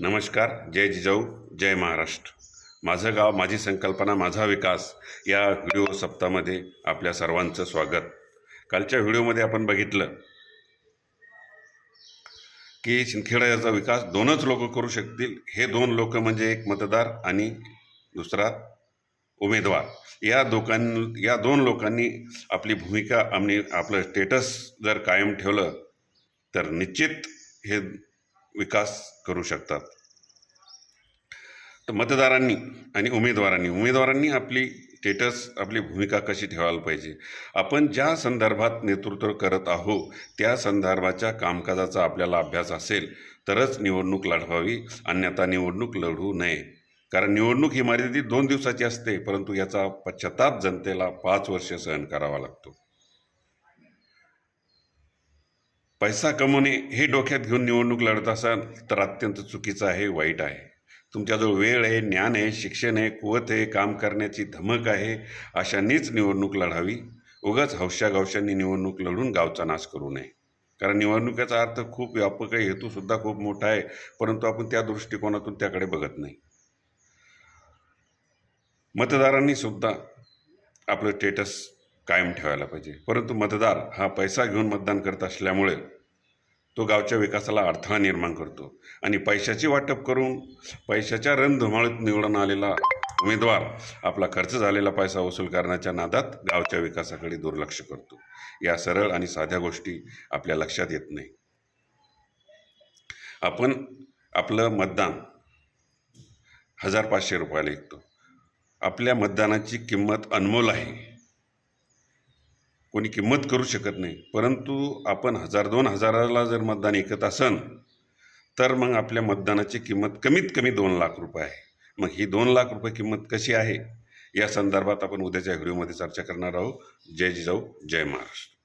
नमस्कार जय जिजाऊ जय महाराष्ट्र. माझं गाव माझी संकल्पना माझा विकास या व्हिडिओ सप्ताहामध्ये आपल्या सर्वांचं स्वागत. कालच्या व्हिडिओमध्ये आपण बघितलं की शिंदखेडा विकास दोनच लोक करू शकतील. हे दोन लोक म्हणजे एक मतदार आणि दुसरा उमेदवार. या दोकां या दोन लोकांनी आपली भूमिका आणि आपलं स्टेटस जर कायम ठेवलं तर निश्चित हे विकास करू शकतात. तर मतदारांनी आणि उमेदवारांनी उमेदवारांनी आपली स्टेटस आपली भूमिका कशी ठेवायला पाहिजे? आपण ज्या संदर्भात नेतृत्व करत आहो त्या संदर्भाच्या कामकाजाचा आपल्याला अभ्यास असेल तरच निवडणूक लढवावी अन्यथा निवडणूक लढवू नये. कारण निवडणूक ही मर्यादित दोन दिवसाची असते परंतु याचा पश्चाताप जनतेला पाच वर्ष सहन करावा लागतो. पैसा कमवणे हे डोक्यात घेऊन निवडणूक लढत असाल तर अत्यंत चुकीचं आहे वाईट आहे. तुमच्याजवळ वेळ आहे ज्ञान आहे शिक्षण आहे कुवत आहे काम करण्याची धमक आहे अशांनीच निवडणूक लढावी. उगाच हौशा गावशांनी निवडणूक लढून गावचा नाश करू नये. कारण निवडणुकीचा अर्थ खूप व्यापक आहे हेतूसुद्धा खूप मोठा आहे परंतु आपण त्या दृष्टिकोनातून त्याकडे बघत नाही. मतदारांनी सुद्धा आपलं स्टेटस कायम ठेवायला पाहिजे. परंतु मतदार हा पैसा घेऊन मतदान करत असल्यामुळे तो गावच्या विकासाला अडथळा निर्माण करतो. आणि पैशाची वाटप करून पैशाच्या रणधुमाळीत निवडून आलेला उमेदवार आपला खर्च झालेला पैसा वसूल करण्याच्या नादात गावच्या विकासाकडे दुर्लक्ष करतो. या सरळ आणि साध्या गोष्टी आपल्या लक्षात येत नाही. आपण आपलं मतदान हजार पाचशे रुपयाला विकतो. आपल्या मतदानाची किंमत अनमोल आहे. कोणी किंमत करू शकत नाही. परंतु आपण हजार दोन हजाराला जर मतदान ऐकत असन तर मग आपल्या मतदानाची किंमत कमीत कमी दोन लाख रुपये आहे. मग ही दोन लाख रुपये किंमत कशी आहे? या संदर्भात आपण उद्याच्या व्हिडिओमध्ये चर्चा करणार आहोत. जय जिजाऊ जय महाराष्ट्र.